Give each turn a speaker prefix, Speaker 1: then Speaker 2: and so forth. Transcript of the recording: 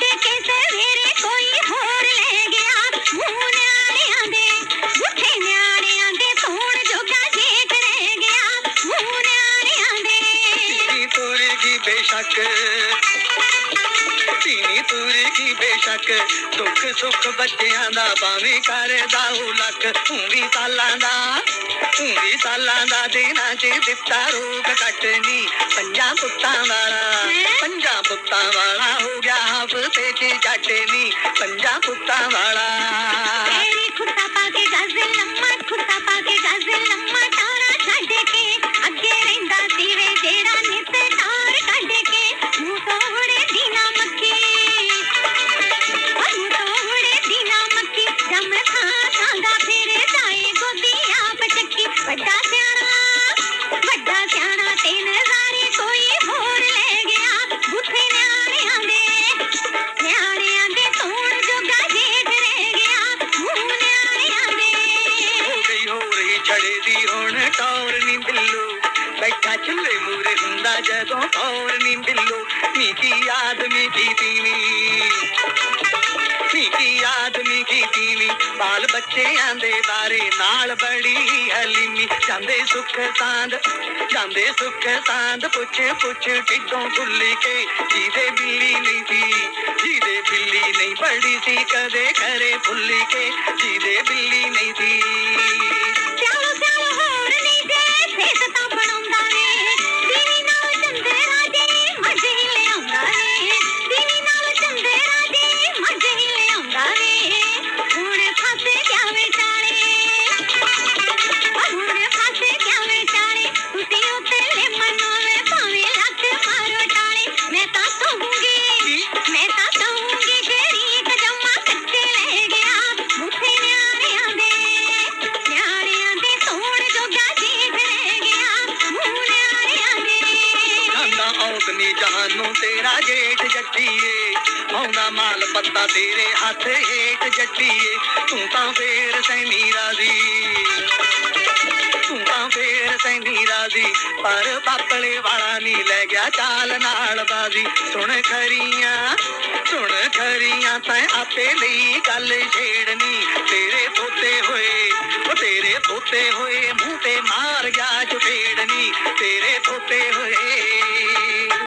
Speaker 1: ਕਿਸੇ ਵੀਰੇ ਕੋਈ ਹੋਰ ਲੈ ਗਿਆ। ਮੂਨ ਆਲਿਆਂ ਦੇ ਉੱਥੇ ਨਿਆ बेशक। चीनी तूरी की बेशक। दुख सुख बच्चियाँ दा भावी कर दाऊ लक तू भी सालां दा तू भी सालां दा देना जी दिता रोग कटनी। पंजा पुत्तां वाला पंजा पुत्तां वाला
Speaker 2: हो गया हफ़्ते च चटनी पंजा पुत्तां वाला कसम नी बिल्लू बैठा और नी बिल्लू नी की आदमी की तीनी ਆਦਮੀ ਕੀ ਤੀਵੀਂ ਨੀ ਕੀ ਆਦਮੀ ਕੀ ਤੀਵੀਂ ਬਾਲ ਬੱਚਿਆਂ ਦੇ ਬਾਰੇ ਨਾਲ ਬੜੀ ਹਲੀਮੀ ਜਾਂਦੇ ਸੁੱਖ ਸਾਂਦ ਜਾਂਦੇ ਸੁੱਖ ਸਾਂਦ ਪੁੱਛ ਪੁੱਛ ਟਿੱਡੋਂ ਖੁੱਲੀ ਕੇ ਜਿਹਦੇ ਬਿੱਲੀ ਨਹੀਂ ਸੀ ਜਿਹਦੇ ਬਿੱਲੀ ਨਹੀਂ ਬੜੀ ਸੀ ਕਦੇ ਕਰੇ ਫੁੱਲੀ ਕੇ ਜਿਹਦੇ ਬਿੱਲੀ ਨਹੀਂ ਸੀ ਔਤਨੀ ਜਹਾਨੋਂ ਤੇਰਾ ਜੇਠ ਜੱਟੀਏ ਆਉਂਦਾ ਮਾਲ ਪੱਤਾ ਤੇਰੇ ਹੱਥ ਹੇਠ ਜੱਟੀਏ ਤੂੰ ਤਾਂ ਫੇਰ ਸੈਨੀ ਰਾਜ਼ੀ ਤੂੰ ਤਾਂ ਫੇਰ ਸੈਨੀ ਰਾਜ਼ੀ ਪਰ ਪਾਪਲੇ ਵਾਲਾ ਨਹੀਂ ਲੈ ਗਿਆ ਚਾਲ ਨਾਲ ਬਾਜ਼ੀ ਸੁਣ ਖਰੀਆਂ ਸੁਣ ਖਰੀਆਂ ਤੈਂ ਆਪੇ ਲਈ ਗੱਲ ਛੇੜਨੀ ਤੇਰੇ ਤੋਤੇ ਹੋਏ ਉਹ ਤੇਰੇ ਤੋਤੇ ਹੋਏ ਮੂੰਹ ਤੇ ਮਾਰ ਗਿਆ ਚਪੇੜਨੀ ਤੇਰੇ ਤੋਤੇ ਹੋਏ